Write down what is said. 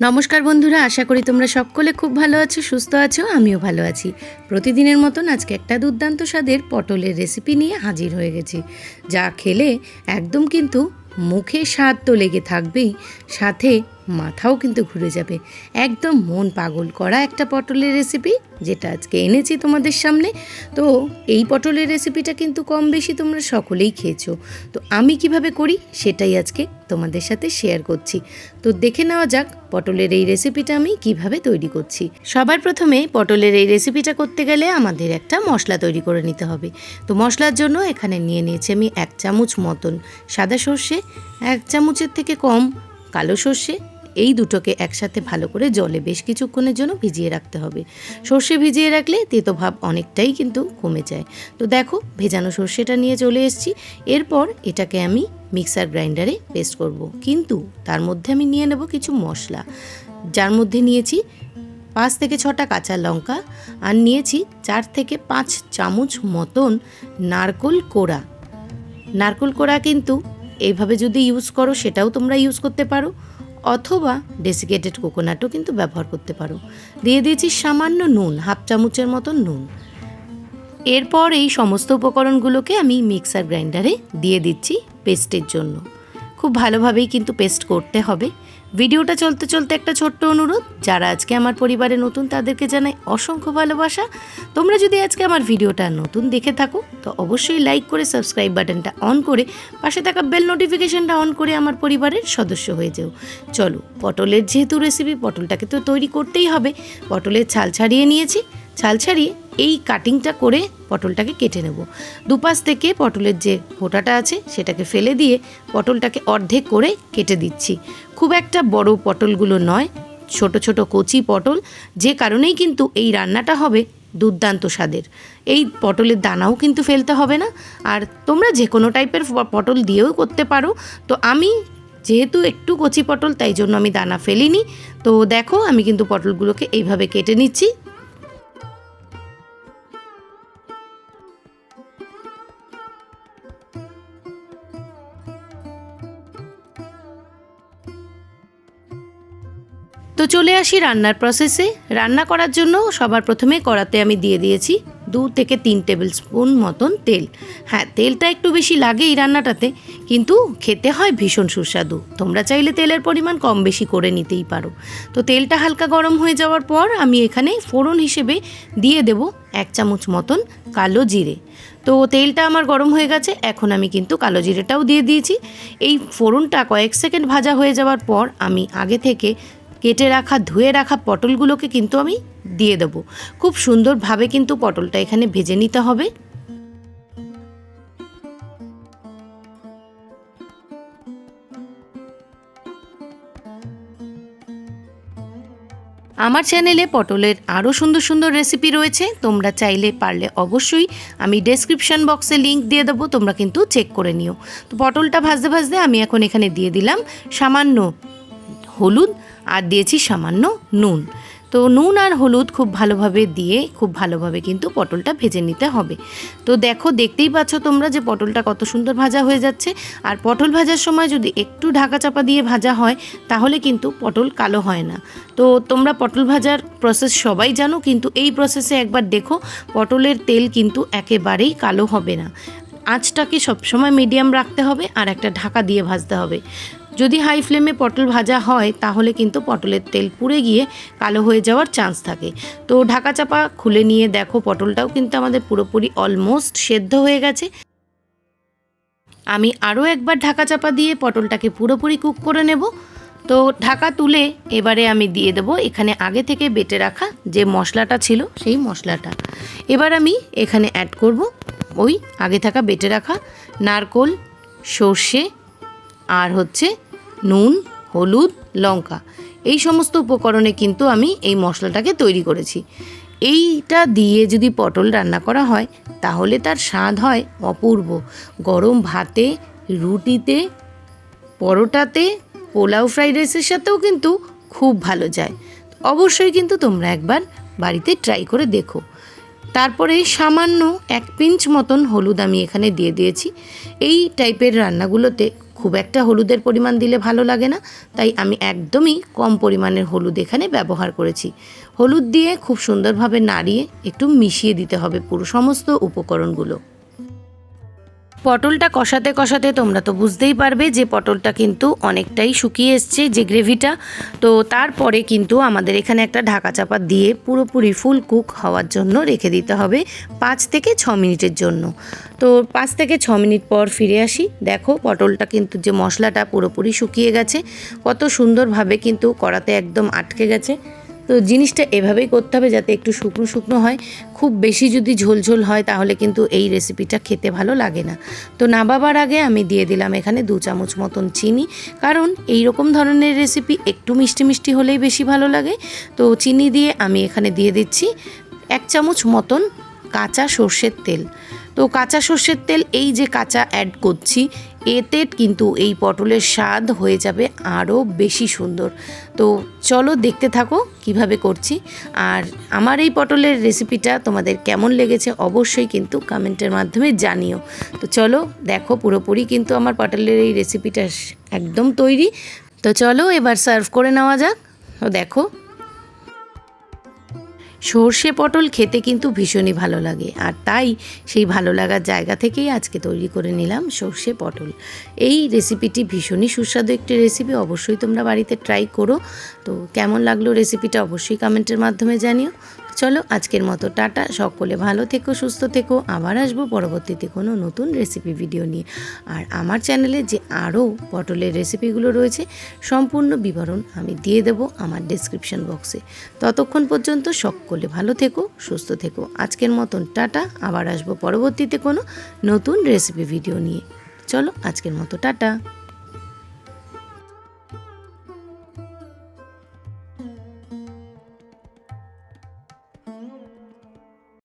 নমস্কার বন্ধুরা, আশা করি তোমরা সকলে খুব ভালো আছো, সুস্থ আছো, আমিও ভালো আছি। প্রতিদিনের মতন আজকে একটা দুর্দান্ত স্বাদের পটলের রেসিপি নিয়ে হাজির হয়ে গেছি। যা খেলে একদম কিন্তু মুখে স্বাদ তো লেগে থাকবেই, সাথে মাথাও কিন্তু ঘুরে যাবে। একদম মন পাগল করা একটা পটলের রেসিপি যেটা আজকে এনেছি তোমাদের সামনে। তো এই পটলের রেসিপিটা কিন্তু কম বেশি তোমরা সকলেই খেয়েছো। তো আমি কীভাবে করি সেটাই আজকে তোমাদের সাথে শেয়ার করছি। তো দেখে নেওয়া যাক পটলের এই রেসিপিটা আমি কীভাবে তৈরি করছি। সবার প্রথমে পটলের এই রেসিপিটা করতে গেলে আমাদের একটা মশলা তৈরি করে নিতে হবে। তো মশলার জন্য এখানে নিয়ে নিয়েছি আমি এক চামচ মতন সাদা সর্ষে, এক চামচের থেকে কম কালো সর্ষে এই দুটোকে একসাথে ভালো করে জলে বেশ কিছুক্ষণের জন্য ভিজিয়ে রাখতে হবে। সর্ষে ভিজিয়ে রাখলে তেতো ভাব অনেকটাই কিন্তু কমে যায়। তো দেখো, ভেজানো সর্ষেটা নিয়ে চলে এসেছি। এরপর এটাকে আমি মিক্সার গ্রাইন্ডারে পেস্ট করব। কিন্তু তার মধ্যে আমি নিয়ে নেব কিছু মশলা। যার মধ্যে নিয়েছি পাঁচ থেকে ছটা কাঁচা লঙ্কা আর নিয়েছি চার থেকে পাঁচ চামচ মতন নারকোল কোড়া। নারকোল কোড়া কিন্তু এইভাবে যদি ইউজ করো, সেটাও তোমরা ইউজ করতে পারো। অথবা ডেসিকেটেড কোকোনাটও কিন্তু ব্যবহার করতে পারো। দিয়ে দিয়েছি সামান্য নুন, হাফ চামচের মতন নুন। এরপর এই সমস্ত উপকরণগুলোকে আমি মিক্সার গ্রাইন্ডারে দিয়ে দিচ্ছি পেস্টের জন্য। খুব ভালোভাবেই কিন্তু পেস্ট করতে হবে। ভিডিওটা চলতে চলতে একটা ছোট্ট অনুরোধ, যারা আজকে আমার পরিবারে নতুন তাদেরকে জানাই অসংখ্য ভালোবাসা। তোমরা যদি আজকে আমার ভিডিওটা নতুন দেখে থাকো, তো অবশ্যই লাইক করে সাবস্ক্রাইব বাটনটা অন করে পাশে থাকা বেল নোটিফিকেশনটা অন করে আমার পরিবারের সদস্য হয়ে যেও। চলো, পটলের যেহেতু রেসিপি পটলটাকে তো তৈরি করতেই হবে। পটলের ছাল ছাড়িয়ে নিয়েছি। ছাল ছাড়িয়ে এই কাটিংটা করে পটলটাকে কেটে নেব। দুপাশ থেকে পটলের যে ফোঁটাটা আছে, সেটাকে ফেলে দিয়ে পটলটাকে অর্ধেক করে কেটে দিচ্ছি। খুব একটা বড় পটলগুলো নয়, ছোট ছোট কচি পটল, যে কারণেই কিন্তু এই রান্নাটা হবে দুর্দান্ত স্বাদের। এই পটলের দানাও কিন্তু ফেলতে হবে না। আর তোমরা যে কোনো টাইপের পটল দিয়েও করতে পারো। তো আমি যেহেতু একটু কচি পটল, তাই জন্য আমি দানা ফেলিনি। তো দেখো, আমি কিন্তু পটলগুলোকে এইভাবে কেটে নিচ্ছি। তো চলে আসি রান্নার প্রসেসে রান্না করার জন্য সবার প্রথমে কড়াতে আমি দিয়ে দিয়েছি দু থেকে তিন টেবিল স্পুন মতন তেল। হ্যাঁ তেলটা একটু বেশি লাগে এই রান্নাটাতে, কিন্তু খেতে হয় ভীষণ সুস্বাদু। তোমরা চাইলে তেলের পরিমাণ কম বেশি করে নিতেই পারো। তো তেলটা হালকা গরম হয়ে যাওয়ার পর আমি এখানে ফোড়ন হিসেবে দিয়ে দেব এক চামচ মতন কালো জিরে। তো তেলটা আমার গরম হয়ে গেছে, এখন আমি কিন্তু কালো জিরেটাও দিয়ে দিয়েছি। এই ফোড়নটা কয়েক সেকেন্ড ভাজা হয়ে যাওয়ার পর আমি আগে থেকে কেটে রাখা, ধুয়ে রাখা পটলগুলোকে কিন্তু আমি দিয়ে দেবো। খুব সুন্দরভাবে কিন্তু পটলটা এখানে ভেজে নিতে হবে। আমার চ্যানেলে পটলের আরও সুন্দর সুন্দর রেসিপি রয়েছে, তোমরা চাইলে পারলে অবশ্যই আমি ডেসক্রিপশন বক্সে লিংক দিয়ে দেবো, তোমরা কিন্তু চেক করে নিও। তো পটলটা ভাজতে ভাজতে আমি এখন এখানে দিয়ে দিলাম সামান্য হলুদ আর দিয়েছি সামান্য নুন। তো নুন আর হলুদ খুব ভালোভাবে দিয়ে, খুব ভালোভাবে কিন্তু পটলটা ভেজে নিতে হবে। তো দেখো, দেখতেই পাচ্ছ তোমরা যে পটলটা কত সুন্দর ভাজা হয়ে যাচ্ছে। আর পটল ভাজার সময় যদি একটু ঢাকা চাপা দিয়ে ভাজা হয়, তাহলে কিন্তু পটল কালো হয় না। তো তোমরা পটল ভাজার প্রসেস সবাই জানো, কিন্তু এই প্রসেসে একবার দেখো, পটলের তেল কিন্তু একেবারেই কালো হবে না। আঁচটাকে সবসময় মিডিয়াম রাখতে হবে আর একটা ঢাকা দিয়ে ভাজতে হবে। যদি হাই ফ্লেমে পটল ভাজা হয়, তাহলে কিন্তু পটলের তেল পুড়ে গিয়ে কালো হয়ে যাওয়ার চান্স থাকে। তো ঢাকা চাপা খুলে নিয়ে দেখো, পটলটাও কিন্তু আমাদের পুরোপুরি অলমোস্ট সেদ্ধ হয়ে গেছে। আমি আরও একবার ঢাকা চাপা দিয়ে পটলটাকে পুরোপুরি কুক করে নেব। তো ঢাকা তুলে এবারে আমি দিয়ে দেবো এখানে আগে থেকে বেটে রাখা যে মশলাটা ছিল, সেই মশলাটা। এবার আমি এখানে অ্যাড করব ওই আগে থাকা বেটে রাখা নারকোল, সর্ষে আর হচ্ছে নুন, হলুদ, লঙ্কা। এই সমস্ত উপকরণে কিন্তু আমি এই মশলাটাকে তৈরি করেছি। এইটা দিয়ে যদি পটল রান্না করা হয়, তাহলে তার স্বাদ হয় অপূর্ব। গরম ভাতে, রুটিতে, পরোটাতে, পোলাও ফ্রাইড রাইসের সাথেও কিন্তু খুব ভালো যায়। অবশ্যই কিন্তু তোমরা একবার বাড়িতে ট্রাই করে দেখো। তারপরে সামান্য এক পিঞ্চ মতন হলুদ আমি এখানে দিয়ে দিয়েছি। এই টাইপের রান্নাগুলোতে খুব একটা হলুদের পরিমাণ দিলে ভালো লাগে না, তাই আমি একদমই কম পরিমাণের হলুদ এখানে ব্যবহার করেছি। হলুদ দিয়ে খুব সুন্দরভাবে নাড়িয়ে একটু মিশিয়ে দিতে হবে পুরো সমস্ত উপকরণগুলো। পটলটা কষাতে কষাতে তোমরা তো বুঝতেই পারবে যে পটলটা কিন্তু অনেকটাই শুকিয়ে এসছে, যে গ্রেভিটা। তো তারপরে কিন্তু আমাদের এখানে একটা ঢাকা চাপা দিয়ে পুরোপুরি ফুল কুক হওয়ার জন্য রেখে দিতে হবে পাঁচ থেকে ছ মিনিটের জন্য। তো পাঁচ থেকে ছ মিনিট পর ফিরে আসি। দেখো পটলটা কিন্তু যে মশলাটা পুরোপুরি শুকিয়ে গেছে, কত সুন্দরভাবে কিন্তু কড়াতে একদম আটকে গেছে। তো জিনিসটা এভাবেই করতে হবে যাতে একটু শুকনো শুকনো হয়। খুব বেশি যদি ঝোলঝোল হয় তাহলে কিন্তু এই রেসিপিটা খেতে ভালো লাগে না। তো নাবাবার আগে আমি দিয়ে দিলাম এখানে দু চামচ মতন চিনি। কারণ এই রকম ধরনের রেসিপি একটু মিষ্টি মিষ্টি হলেই বেশি ভালো লাগে। তো চিনি দিয়ে আমি এখানে দিয়ে দিচ্ছি এক চামচ মতন কাঁচা সর্ষের তেল। তো কাঁচা সর্ষের তেল এই যে কাঁচা অ্যাড করছি, এতে কিন্তু এই পটলের স্বাদ হয়ে যাবে আরও বেশি সুন্দর। তো চলো দেখতে থাকো কীভাবে করছি। আর আমার এই পটলের রেসিপিটা তোমাদের কেমন লেগেছে অবশ্যই কিন্তু কমেন্টের মাধ্যমে জানিও। তো চলো, দেখো পুরোপুরি কিন্তু আমার পটলের এই রেসিপিটা একদম তৈরি। তো চলো এবার সার্ভ করে নেওয়া যাক। তো দেখো সর্ষে পটল খেতে কিন্তু ভীষণই ভালো লাগে। আর তাই সেই ভালো লাগার জায়গা থেকেই আজকে তৈরি করে নিলাম সর্ষে পটল। এই রেসিপিটি ভীষণই সুস্বাদু একটি রেসিপি, অবশ্যই তোমরা বাড়িতে ট্রাই করো। তো কেমন লাগল রেসিপিটা অবশ্যই কমেন্টের মাধ্যমে জানিও। চলো আজকের মতো টাটা। সকলে ভালো থেকো, সুস্থ থেকো। আবার আসব পরবর্তীতে কোনো নতুন রেসিপি ভিডিও নিয়ে। আর আমার চ্যানেলে যে আরও পটলের রেসিপিগুলো রয়েছে, সম্পূর্ণ বিবরণ আমি দিয়ে দেবো আমার ডেসক্রিপশন বক্সে ততক্ষণ পর্যন্ত সকলে ভালো থেকো, সুস্থ থেকো। আজকের মতন টাটা। আবার আসব পরবর্তীতে কোনো নতুন রেসিপি ভিডিও নিয়ে। চলো আজকের মতো টাটা।